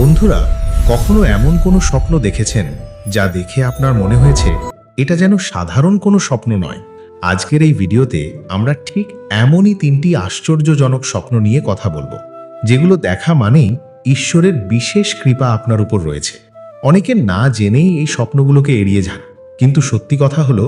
বন্ধুরা, কখনো এমন কোনো স্বপ্ন দেখেছেন যা দেখে আপনার মনে হয়েছে, এটা যেন সাধারণ কোনো স্বপ্ন নয় আজকের এই ভিডিওতে আমরা ঠিক এমনই তিনটি আশ্চর্যজনক স্বপ্ন নিয়ে কথা বলব, যেগুলো দেখা মানেই ঈশ্বরের বিশেষ কৃপা আপনার উপর রয়েছে। অনেকে না জেনেই এই স্বপ্নগুলোকে এড়িয়ে যান, কিন্তু সত্যি কথা হলো,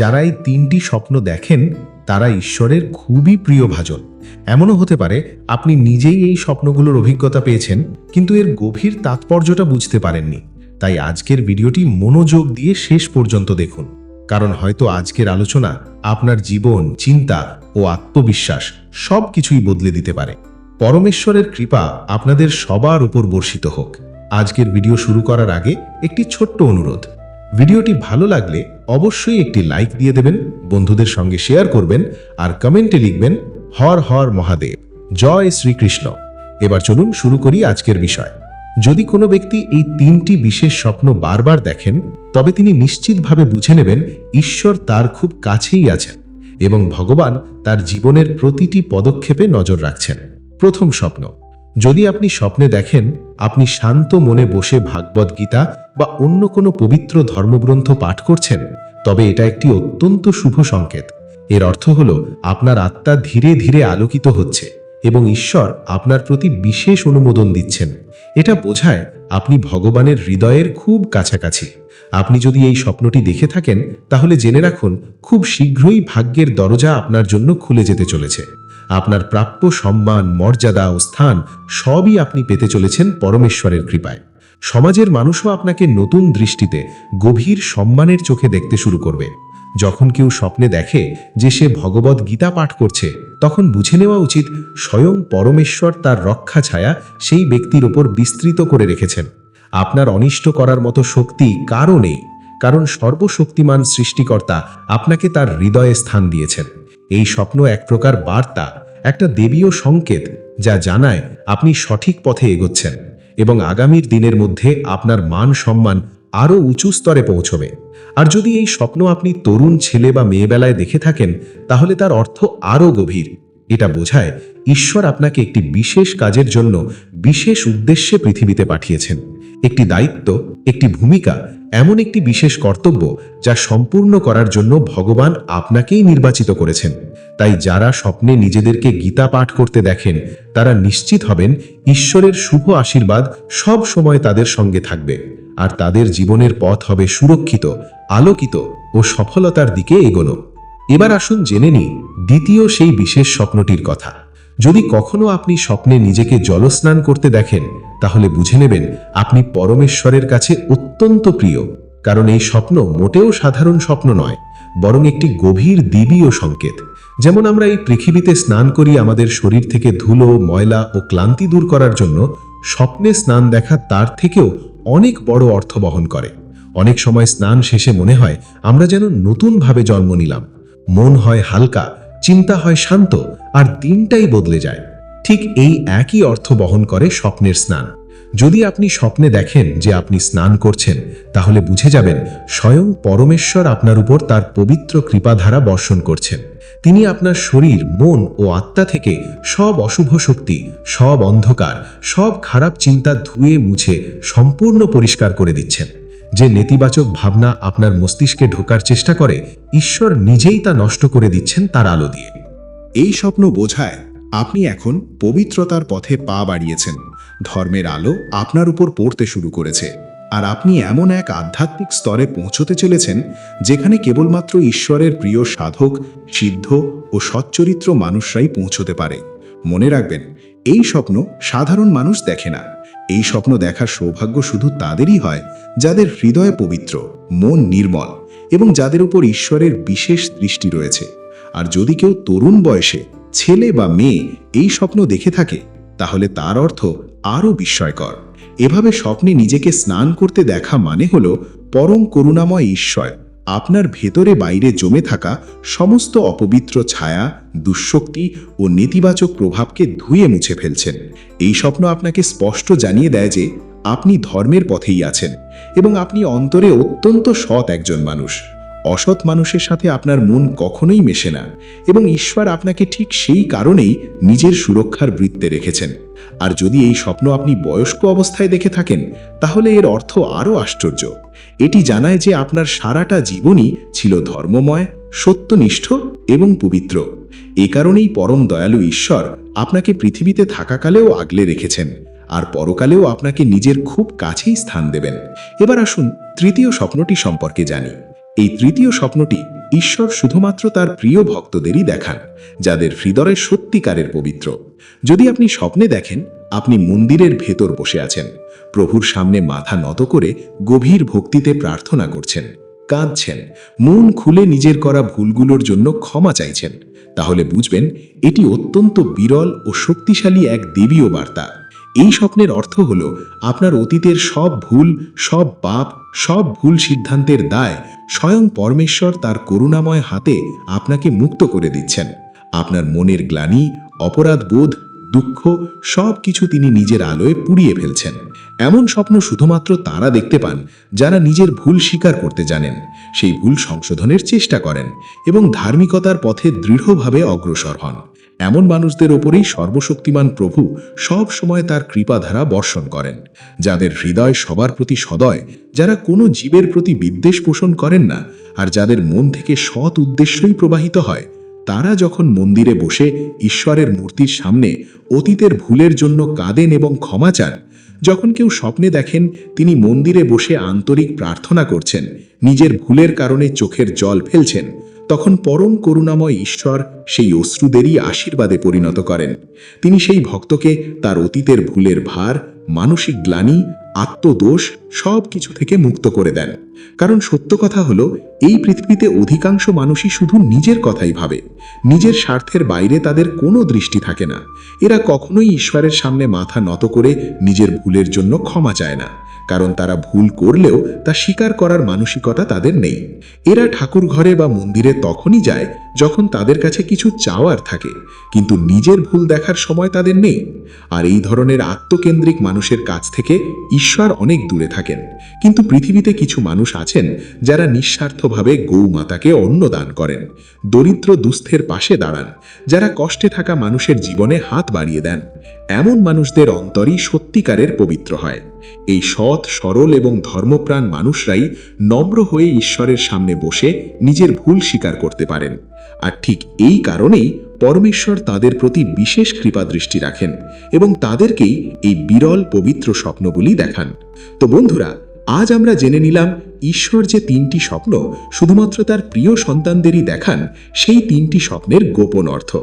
যারা এই তিনটি স্বপ্ন দেখেন তারা ঈশ্বরের খুবই প্রিয় ভাজন। এমনও হতে পারে আপনি নিজেই এই স্বপ্নগুলোর অভিজ্ঞতা পেয়েছেন, কিন্তু এর গভীর তাৎপর্যটা বুঝতে পারেননি। তাই আজকের ভিডিওটি মনোযোগ দিয়ে শেষ পর্যন্ত দেখুন। কারণ হয়তো আজকের আলোচনা আপনার জীবন, চিন্তা ও আত্মবিশ্বাস সব কিছুই বদলে দিতে পারে। পরমেশ্বরের কৃপা আপনাদের সবার উপর বর্ষিত হোক। আজকের ভিডিও শুরু করার আগে একটি ছোট্ট অনুরোধ। ভিডিওটি ভালো লাগলে অবশ্যই একটি লাইক দিয়ে দেবেন, বন্ধুদের সঙ্গে শেয়ার করবেন আর কমেন্টে লিখবেন, হর হর মহাদেব, জয় শ্রীকৃষ্ণ। এবার চলুন শুরু করি আজকের বিষয়। যদি কোনো ব্যক্তি এই তিনটি বিশেষ স্বপ্ন বারবার দেখেন, তবে তিনি নিশ্চিতভাবে বুঝে নেবেন ঈশ্বর তার খুব কাছেই আছেন এবং ভগবান তার জীবনের প্রতিটি পদক্ষেপে নজর রাখছেন। প্রথম স্বপ্ন যদি আপনি স্বপ্নে দেখেন, আপনি শান্ত মনে বসে ভাগবত গীতা বা অন্য কোনো পবিত্র ধর্মগ্রন্থ পাঠ করছেন, তবে এটা একটি অত্যন্ত শুভ সংকেত। এর অর্থ হল, আপনার আত্মা ধীরে ধীরে আলোকিত হচ্ছে এবং ঈশ্বর আপনার প্রতি বিশেষ অনুমোদন দিচ্ছেন। এটা বোঝায়, আপনি ভগবানের হৃদয়ের খুব কাছাকাছি। আপনি যদি এই স্বপ্নটি দেখে থাকেন, তাহলে জেনে রাখুন, খুব শীঘ্রই ভাগ্যের দরজা আপনার জন্য খুলে যেতে চলেছে। আপনার প্রাপ্য সম্মান, মর্যাদা ও স্থান সবই আপনি পেতে চলেছেন পরমেশ্বরের কৃপায়। সমাজের মানুষও আপনাকে নতুন দৃষ্টিতে, গভীর সম্মানের চোখে দেখতে শুরু করবে। যখন কেউ স্বপ্নে দেখে যে সে ভগবত গীতা পাঠ করছে, তখন বুঝে নেওয়া উচিত স্বয়ং পরমেশ্বর তার রক্ষা ছায়া সেই ব্যক্তির ওপর বিস্তৃত করে রেখেছেন। আপনার অনিষ্ট করার মতো শক্তি কারও নেই, কারণ সর্বশক্তিমান সৃষ্টিকর্তা আপনাকে তার হৃদয়ে স্থান দিয়েছেন। এই স্বপ্ন এক প্রকার বার্তা একটা দেবীয় সংকেত যা জানায় আপনি সঠিক পথে এগোচ্ছেন এবং আগামীর দিনের মধ্যে আপনার মান সম্মান আরও উঁচু স্তরে পৌঁছবে। আর যদি এই স্বপ্ন আপনি তরুণ ছেলে বা মেয়েবেলায় দেখে থাকেন, তাহলে তার অর্থ আরও গভীর। এটা বোঝায় ঈশ্বর আপনাকে একটি বিশেষ কাজের জন্য বিশেষ উদ্দেশ্যে পৃথিবীতে পাঠিয়েছেন। একটি দায়িত্ব, একটি ভূমিকা এমন একটি বিশেষ কর্তব্য যা সম্পূর্ণ করার জন্য ভগবান আপনাকেই নির্বাচিত করেছেন। তাই যারা স্বপ্নে নিজেদেরকে গীতা পাঠ করতে দেখেন, তারা নিশ্চিত হবেন ঈশ্বরের শুভ আশীর্বাদ সব সময় তাদের সঙ্গে থাকবে। আর তাদের জীবনের পথ হবে সুরক্ষিত, আলোকিত ও সফলতার দিকে এগোনো। এবার আসুন জেনে নিই দ্বিতীয় সেই বিশেষ স্বপ্নটির কথা। যদি কখনো আপনি স্বপ্নে নিজেকে জলস্নান করতে দেখেন তাহলে বুঝে নেবেন আপনি পরমেশ্বরের কাছে অত্যন্ত প্রিয়, কারণ এই স্বপ্ন মোটেও সাধারণ স্বপ্ন নয়, বরং একটি গভীর দেবীয় সংকেত। যেমন আমরা এই পৃথিবীতে স্নান করি আমাদের শরীর থেকে ধুলো, ময়লা ও ক্লান্তি দূর করার জন্য, স্বপ্নে স্নান দেখা তার থেকেও অনেক বড় অর্থ বহন করে। অনেক সময় স্নান শেষে মনে হয় আমরা যেন নতুনভাবে জন্ম নিলাম। মন হয় হালকা, চিন্তা হয় শান্ত, আর দিনটাই বদলে যায়। ঠিক এই একই অর্থ বহন করে স্বপ্নের স্নান। যদি আপনি স্বপ্নে দেখেন যে আপনি স্নান করছেন, তাহলে বুঝে যাবেন স্বয়ং পরমেশ্বর আপনার উপর তার পবিত্র কৃপাধারা বর্ষণ করছেন। তিনি আপনার শরীর, মন ও আত্মা থেকে সব অশুভ শক্তি, সব অন্ধকার, সব খারাপ চিন্তা ধুয়ে মুছে সম্পূর্ণ পরিষ্কার করে দিচ্ছেন। যে নেতিবাচক ভাবনা আপনার মস্তিষ্কে ঢোকার চেষ্টা করে, ঈশ্বর নিজেই তা নষ্ট করে দিচ্ছেন তার আলো দিয়ে। এই স্বপ্ন বোঝায় আপনি এখন পবিত্রতার পথে পা বাড়িয়েছেন। ধর্মের আলো আপনার উপর পড়তে শুরু করেছে। আর আপনি এমন এক আধ্যাত্মিক স্তরে পৌঁছতে চলেছেন, যেখানে কেবলমাত্র ঈশ্বরের প্রিয় সাধক, সিদ্ধ ও সচ্চরিত্র মানুষরাই পৌঁছতে পারে। মনে রাখবেন, এই স্বপ্ন সাধারণ মানুষ দেখে না। এই স্বপ্ন দেখার সৌভাগ্য শুধু তাদেরই হয়, যাদের হৃদয় পবিত্র, মন নির্মল এবং যাদের উপর ঈশ্বরের বিশেষ দৃষ্টি রয়েছে। আর যদি কেউ তরুণ বয়সে ছেলে বা মেয়ে এই স্বপ্ন দেখে থাকে, তাহলে তার অর্থ আরও বিস্ময়কর। এভাবে স্বপ্নে নিজেকে স্নান করতে দেখা মানে হল পরম করুণাময় ঈশ্বর, আপনার ভেতরে বাইরে জমে থাকা সমস্ত অপবিত্র ছায়া, দুঃশক্তি ও নেতিবাচক প্রভাবকে ধুয়ে মুছে ফেলছেন। এই স্বপ্ন আপনাকে স্পষ্ট জানিয়ে দেয় যে আপনি ধর্মের পথেই আছেন এবং আপনি অন্তরে অত্যন্ত সৎ একজন মানুষ। অসৎ মানুষের সাথে আপনার মন কখনোই মেশে না এবং ঈশ্বর আপনাকে ঠিক সেই কারণেই নিজের সুরক্ষার বৃত্তে রেখেছেন। আর যদি এই স্বপ্ন আপনি বয়স্ক অবস্থায় দেখে থাকেন, তাহলে এর অর্থ আরও আশ্চর্য। এটি জানায় যে আপনার সারাটা জীবনই ছিল ধর্মময়, সত্যনিষ্ঠ এবং পবিত্র। এ কারণেই পরম দয়ালু ঈশ্বর আপনাকে পৃথিবীতে থাকাকালেও আগলে রেখেছেন আর পরকালেও আপনাকে নিজের খুব কাছেই স্থান দেবেন। এবার আসুন তৃতীয় স্বপ্নটি সম্পর্কে জানি। এই তৃতীয় স্বপ্নটি ঈশ্বর শুধুমাত্র তার প্রিয় ভক্তদেরই দেখান, যাদের হৃদয় সত্যিকারের পবিত্র। যদি আপনি স্বপ্নে দেখেন, আপনি মন্দিরের ভেতর বসে আছেন। প্রভুর সামনে মাথা নত করে গভীর ভক্তিতে প্রার্থনা করছেন, কাঁদছেন, মন খুলে নিজের করা ভুলগুলোর জন্য ক্ষমা চাইছেন। তাহলে বুঝবেন, এটি অত্যন্ত বিরল ও শক্তিশালী এক দেবীয় বার্তা। এই স্বপ্নের অর্থ হল আপনার অতীতের সব ভুল, সব পাপ, সব ভুল সিদ্ধান্তের দায় স্বয়ং পরমেশ্বর তার করুণাময় হাতে আপনাকে মুক্ত করে দিচ্ছেন। আপনার মনের গ্লানি, অপরাধ বোধ, দুঃখ সব কিছু তিনি নিজের আলোয় পুড়িয়ে ফেলছেন। এমন স্বপ্ন শুধুমাত্র তারা দেখতে পান যারা নিজের ভুল স্বীকার করতে জানেন। সেই ভুল সংশোধনের চেষ্টা করেন এবং ধার্মিকতার পথে দৃঢ়ভাবে অগ্রসর হন। এমন মানুষদের ওপরেই সর্বশক্তিমান প্রভু সব সময় তার কৃপাধারা বর্ষণ করেন, যাদের হৃদয় সবার প্রতি সদয়, যারা কোনো জীবের প্রতি বিদ্বেষ পোষণ করেন না, আর যাদের মন থেকে সৎ উদ্দেশ্যই প্রবাহিত হয়, তারা যখন মন্দিরে বসে ঈশ্বরের মূর্তির সামনে অতীতের ভুলের জন্য কাঁদেন এবং ক্ষমা চান, যখন কেউ স্বপ্নে দেখেন তিনি মন্দিরে বসে আন্তরিক প্রার্থনা করছেন, নিজের ভুলের কারণে চোখের জল ফেলছেন তখন পরম করুণাময় ঈশ্বর সেই অশ্রুদেরই আশীর্বাদে পরিণত করেন। তিনি সেই ভক্তকে তার অতীতের ভুলের ভার, মানসিক গ্লানি, আত্মদোষ সব কিছু থেকে মুক্ত করে দেন। কারণ সত্য কথা হলো, এই পৃথিবীতে অধিকাংশ মানুষই শুধু নিজের কথাই ভাবে। নিজের স্বার্থের বাইরে তাদের কোনো দৃষ্টি থাকে না। এরা কখনোই ঈশ্বরের সামনে মাথা নত করে নিজের ভুলের জন্য ক্ষমা চায় না। কারণ তারা ভুল করলেও তা স্বীকার করার মানসিকতা তাদের নেই। এরা ঠাকুর ঘরে বা মন্দিরে তখনই যায় যখন তাদের কাছে কিছু চাওয়ার থাকে, কিন্তু নিজের ভুল দেখার সময় তাদের নেই। আর এই ধরনের আত্মকেন্দ্রিক মানুষের কাছ থেকে ঈশ্বর অনেক দূরে থাকেন, কিন্তু পৃথিবীতে কিছু মানুষ আছেন যারা নিঃস্বার্থভাবে গৌমাতাকে অন্ন দান করেন, দরিদ্র দুস্থের পাশে দাঁড়ান, যারা কষ্টে থাকা মানুষের জীবনে হাত বাড়িয়ে দেন। এমন মানুষদের অন্তরই সত্যিকারের পবিত্র হয়। এই সৎ, সরল এবং ধর্মপ্রাণ মানুষরাই নম্র হয়ে ঈশ্বরের সামনে বসে নিজের ভুল স্বীকার করতে পারেন। আর ঠিক এই কারণেই পরমেশ্বর তাদের প্রতি বিশেষ কৃপা দৃষ্টি রাখেন এবং তাদেরকেই এই বিরল, পবিত্র স্বপ্নগুলি দেখান। তো বন্ধুরা আজ আমরা জেনে নিলাম ঈশ্বর যে তিনটি স্বপ্ন শুধুমাত্র তার প্রিয় সন্তানদেরই দেখান, সেই তিনটি স্বপ্নের গোপন অর্থ।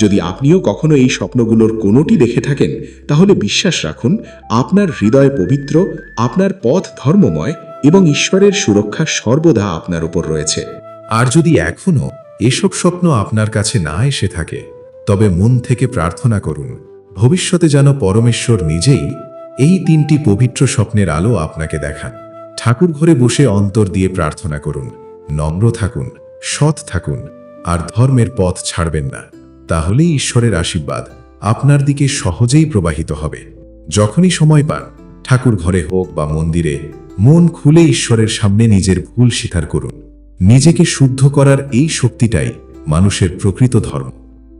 যদি আপনিও কখনো এই স্বপ্নগুলোর কোনোটি দেখে থাকেন, তাহলে বিশ্বাস রাখুন, আপনার হৃদয় পবিত্র, আপনার পথ ধর্মময় এবং ঈশ্বরের সুরক্ষা সর্বদা আপনার উপর রয়েছে। আর যদি এখনও এসব স্বপ্ন আপনার কাছে না এসে থাকে, তবে মন থেকে প্রার্থনা করুন, ভবিষ্যতে যেন পরমেশ্বর নিজেই এই তিনটি পবিত্র স্বপ্নের আলো আপনাকে দেখান। ঠাকুর ঘরে বসে অন্তর দিয়ে প্রার্থনা করুন। নম্র থাকুন, সৎ থাকুন, আর ধর্মের পথ ছাড়বেন না। তাহলেই ঈশ্বরের আশীর্বাদ আপনার দিকে সহজেই প্রবাহিত হবে। যখনই সময় পান, ঠাকুর ঘরে হোক বা মন্দিরে, মন খুলে ঈশ্বরের সামনে নিজের ভুল স্বীকার করুন। নিজেকে শুদ্ধ করার এই শক্তিটাই মানুষের প্রকৃত ধর্ম।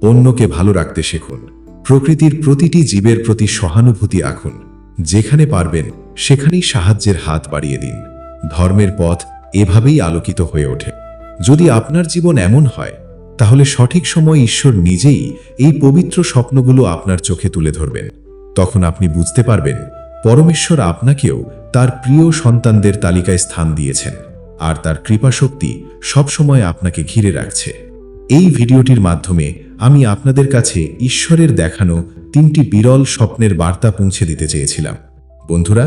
অন্যকে ভালো রাখতে শিখুন। প্রকৃতির প্রতিটি জীবের প্রতি সহানুভূতি আঁকুন। যেখানে পারবেন, সেখানেই সাহায্যের হাত বাড়িয়ে দিন। ধর্মের পথ এভাবেই আলোকিত হয়ে ওঠে। যদি আপনার জীবন এমন হয়, তাহলে সঠিক সময় ঈশ্বর নিজেই এই পবিত্র স্বপ্নগুলো আপনার চোখে তুলে ধরবেন। তখন আপনি বুঝতে পারবেন, পরমেশ্বর আপনাকেও তার প্রিয় সন্তানদের তালিকায় স্থান দিয়েছেন, আর তার কৃপাশক্তি সবসময় আপনাকে ঘিরে রাখছে। এই ভিডিওটির মাধ্যমে আমি আপনাদের কাছে ঈশ্বরের দেখানো তিনটি বিরল স্বপ্নের বার্তা পৌঁছে দিতে চেয়েছিলাম। বন্ধুরা,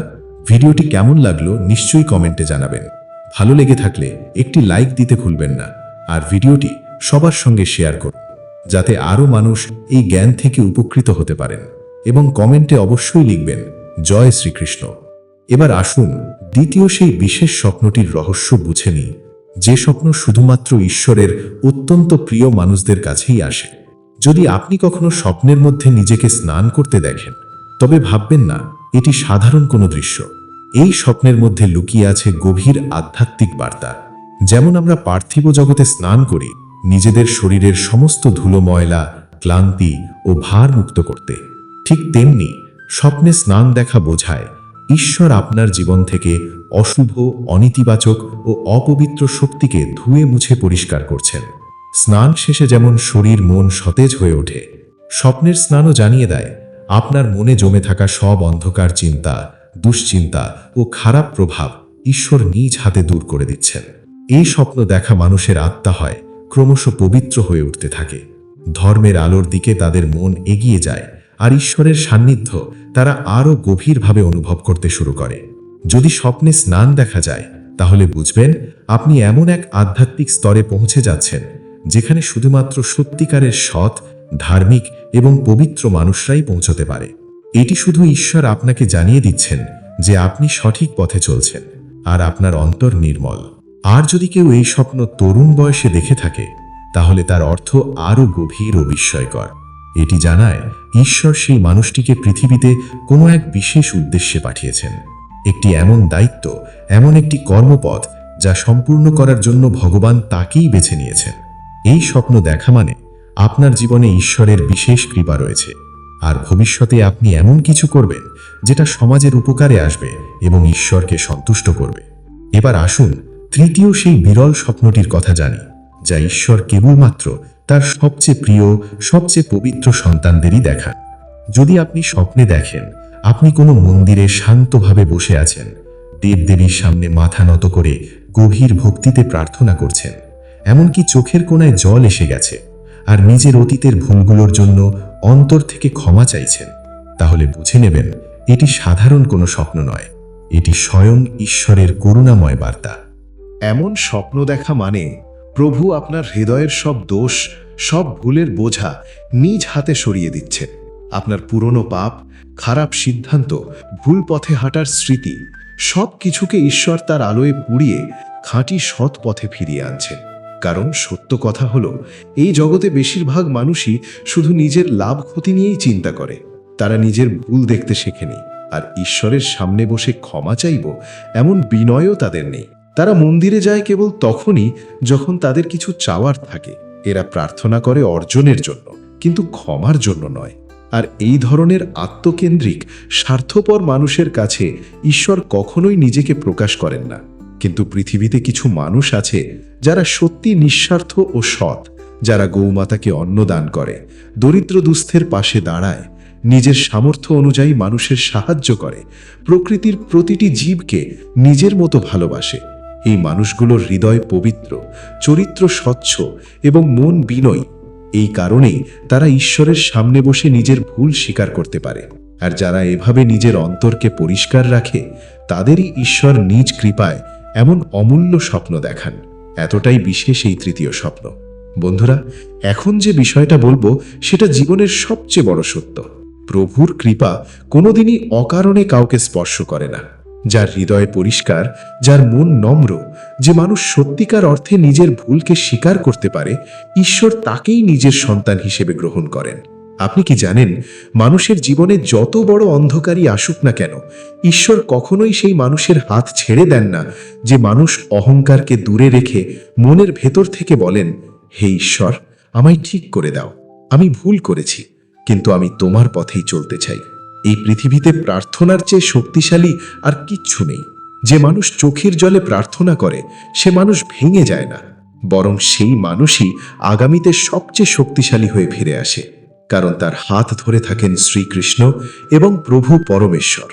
ভিডিওটি কেমন লাগল নিশ্চয়ই কমেন্টে জানাবেন। ভালো লেগে থাকলে একটি লাইক দিতে ভুলবেন না, আর ভিডিওটি সবার সঙ্গে শেয়ার করুন, যাতে আরও মানুষ এই জ্ঞান থেকে উপকৃত হতে পারেন এবং কমেন্টে অবশ্যই লিখবেন, জয় শ্রীকৃষ্ণ। এবার আসুন দ্বিতীয় সেই বিশেষ স্বপ্নটির রহস্য বুঝে নিই। যে স্বপ্ন শুধুমাত্র ঈশ্বরের অত্যন্ত প্রিয় মানুষদের কাছেই আসে। যদি আপনি কখনো স্বপ্নের মধ্যে নিজেকে স্নান করতে দেখেন, তবে ভাববেন না, এটি সাধারণ কোনো দৃশ্য। এই স্বপ্নের মধ্যে লুকিয়ে আছে গভীর আধ্যাত্মিক বার্তা। যেমন আমরা পার্থিব জগতে স্নান করি, নিজেদের শরীরের সমস্ত ধুলো, ময়লা, ক্লান্তি ও ভার মুক্ত করতে। ঠিক তেমনি স্বপ্নে স্নান দেখা বোঝায় ঈশ্বর আপনার জীবন থেকে অশুভ, অনীতিবাচক ও অপবিত্র শক্তিকে ধুয়ে মুছে পরিষ্কার করছেন। স্নান শেষে যেমন শরীর মন সতেজ হয়ে ওঠে, স্বপ্নের স্নানও জানিয়ে দেয়, আপনার মনে জমে থাকা সব অন্ধকার চিন্তা, দুশ্চিন্তা ও খারাপ প্রভাব ঈশ্বর নিজ হাতে দূর করে দিচ্ছেন। এই স্বপ্ন দেখা মানুষের আত্মা হয়, ক্রমশ পবিত্র হয়ে উঠতে থাকে। ধর্মের আলোর দিকে তাদের মন এগিয়ে যায় আর ঈশ্বরের সান্নিধ্য তারা আরও গভীরভাবে অনুভব করতে শুরু করে। যদি স্বপ্নে স্নান দেখা যায়, তাহলে বুঝবেন আপনি এমন এক আধ্যাত্মিক স্তরে পৌঁছে যাচ্ছেন, যেখানে শুধুমাত্র সত্যিকারের সৎ, ধার্মিক এবং পবিত্র মানুষরাই পৌঁছতে পারে। এটি শুধু ঈশ্বর আপনাকে জানিয়ে দিচ্ছেন যে আপনি সঠিক পথে চলছেন আর আপনার অন্তর নির্মল। আর যদি কেউ এই স্বপ্ন তরুণ বয়সে দেখে থাকে, তাহলে তার অর্থ আরও গভীর ও বিস্ময়কর। এটি জানায়, ঈশ্বর সেই মানুষটিকে পৃথিবীতে কোনো এক বিশেষ উদ্দেশ্যে পাঠিয়েছেন। একটি এমন দায়িত্ব, এমন একটি কর্মপথ যা সম্পূর্ণ করার জন্য ভগবান তাকেই বেছে নিয়েছেন। এই স্বপ্ন দেখা মানে আপনার জীবনে ঈশ্বরের বিশেষ কৃপা রয়েছে। আর ভবিষ্যতে আপনি এমন কিছু করবেন যেটা সমাজের উপকারে আসবে এবং ঈশ্বরকে সন্তুষ্ট করবে। এবার আসুন, তৃতীয় সেই বিরল স্বপ্নটির কথা জানি, যা ঈশ্বর কেবলমাত্র তার সবচেয়ে প্রিয়, সবচেয়ে পবিত্র সন্তানদেরই দেখা। যদি আপনি স্বপ্নে দেখেন, আপনি কোনো মন্দিরে শান্তভাবে বসে আছেন, দেবদেবীর সামনে মাথা নত করে গভীর ভক্তিতে প্রার্থনা করছেন, এমনকি চোখের কোণায় জল এসে গেছে, আর নিজের অতীতের ভুলগুলোর জন্য অন্তর থেকে ক্ষমা চাইছেন, তাহলে বুঝে নেবেন, এটি সাধারণ কোনো স্বপ্ন নয়, এটি স্বয়ং ঈশ্বরের করুণাময় বার্তা। এমন স্বপ্ন দেখা মানে প্রভু আপনার হৃদয়ের সব দোষ, সব ভুলের বোঝা নিজ হাতে সরিয়ে দিচ্ছে আপনার পুরনো পাপ, খারাপ সিদ্ধান্ত, ভুল পথে হাঁটার স্মৃতি, সব কিছুকে ঈশ্বর তার আলোয় পুড়িয়ে খাঁটি সৎ পথে ফিরিয়ে আনছে কারণ সত্য কথা হলো, এই জগতে বেশিরভাগ মানুষই শুধু নিজের লাভ ক্ষতি নিয়েই চিন্তা করে। তারা নিজের ভুল দেখতে শেখেনি। আর ঈশ্বরের সামনে বসে ক্ষমা চাইব, এমন বিনয়ও তাদের নেই। তারা মন্দিরে যায় কেবল তখনই যখন তাদের কিছু চাওয়ার থাকে। এরা প্রার্থনা করে অর্জনের জন্য, কিন্তু ক্ষমার জন্য নয়। আর এই ধরনের আত্মকেন্দ্রিক, স্বার্থপর মানুষের কাছে ঈশ্বর কখনোই নিজেকে প্রকাশ করেন না। কিন্তু পৃথিবীতে কিছু মানুষ আছে যারা সত্যি নিঃস্বার্থ ও সৎ, যারা গৌমাতাকে অন্ন দান করে, দরিদ্র দুস্থের পাশে দাঁড়ায়, নিজের সামর্থ্য অনুযায়ী মানুষের সাহায্য করে, প্রকৃতির প্রতিটি জীবকে নিজের মতো ভালোবাসে। এই মানুষগুলোর হৃদয় পবিত্র, চরিত্র স্বচ্ছ এবং মন বিনয়ী। এই কারণেই তারা ঈশ্বরের সামনে বসে নিজের ভুল স্বীকার করতে পারে। আর যারা এভাবে নিজের অন্তরকে পরিষ্কার রাখে, তাদেরই ঈশ্বর নিজ কৃপায় এমন অমূল্য স্বপ্ন দেখান। এতটাই বিশেষ এই তৃতীয় স্বপ্ন। বন্ধুরা, এখন যে বিষয়টা বলব, সেটা জীবনের সবচেয়ে বড় সত্য। প্রভুর কৃপা কোনোদিনই অকারণে কাউকে স্পর্শ করে না। যার হৃদয় পরিষ্কার, যার মন নম্র, যে মানুষ সত্যিকার অর্থে নিজের ভুলকে স্বীকার করতে পারে, ঈশ্বর তাকেই নিজের সন্তান হিসেবে গ্রহণ করেন। আপনি কি জানেন, মানুষের জীবনে যত বড় অন্ধকারই আসুক না কেন, ঈশ্বর কখনোই সেই মানুষের হাত ছেড়ে দেন না, যে মানুষ অহংকারকে দূরে রেখে মনের ভেতর থেকে বলেন, হে ঈশ্বর, আমায় ঠিক করে দাও, আমি ভুল করেছি, কিন্তু আমি তোমার পথেই চলতে চাই। এই পৃথিবীতে প্রার্থনার চেয়ে শক্তিশালী আর কিচ্ছু নেই। যে মানুষ চোখের জলে প্রার্থনা করে, সে মানুষ ভেঙে যায় না। বরং সেই মানুষই আগামীতে সবচেয়ে শক্তিশালী হয়ে ফিরে আসে, কারণ তার হাত ধরে থাকেন শ্রীকৃষ্ণ এবং প্রভু পরমেশ্বর।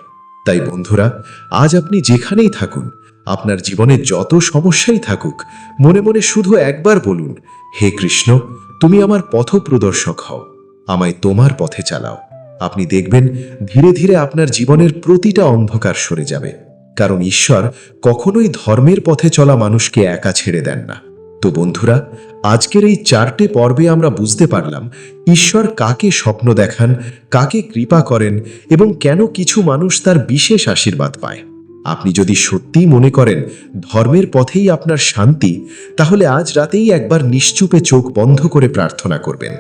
তাই বন্ধুরা, আজ আপনি যেখানেই থাকুন, আপনার জীবনে যত সমস্যাই থাকুক, মনে মনে শুধু একবার বলুন, হে কৃষ্ণ, তুমি আমার পথ প্রদর্শক হও, আমায় তোমার পথে চালাও। আপনি দেখবেন ধীরে ধীরে আপনার জীবনের প্রতিটা অন্ধকার সরে যাবে। কারণ ঈশ্বর কখনোই ধর্মের পথে চলা মানুষকে একা ছেড়ে দেন না। তো বন্ধুরা, আজকের এই চারটে পর্বে আমরা বুঝতে পারলাম ঈশ্বর কাকে স্বপ্ন দেখান, কাকে কৃপা করেন এবং কেন কিছু মানুষ তার বিশেষ আশীর্বাদ পায়। আপনি যদি সত্যিই মনে করেন ধর্মের পথেই আপনার শান্তি, তাহলে আজ রাতেই একবার নিশ্চুপে চোখ বন্ধ করে প্রার্থনা করবেন।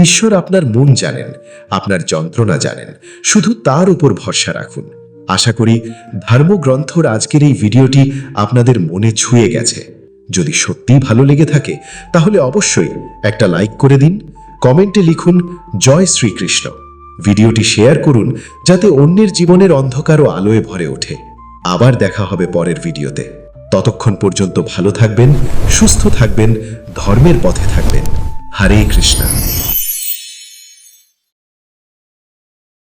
ঈশ্বর আপনার মন জানেন, আপনার যন্ত্রণা জানেন, শুধু তার উপর ভরসা রাখুন। আশা করি ধর্মগ্রন্থর আজকের এই ভিডিওটি আপনাদের মনে ছুঁয়ে গেছে। যদি সত্যিই ভালো লেগে থাকে, তাহলে অবশ্যই একটা লাইক করে দিন, কমেন্টে লিখুন, জয় শ্রীকৃষ্ণ। ভিডিওটি শেয়ার করুন, যাতে অন্যের জীবনের অন্ধকারও আলোয় ভরে ওঠে। আবার দেখা হবে পরের ভিডিওতে। ততক্ষণ পর্যন্ত ভালো থাকবেন, সুস্থ থাকবেন, ধর্মের পথে থাকবেন। হরে কৃষ্ণা।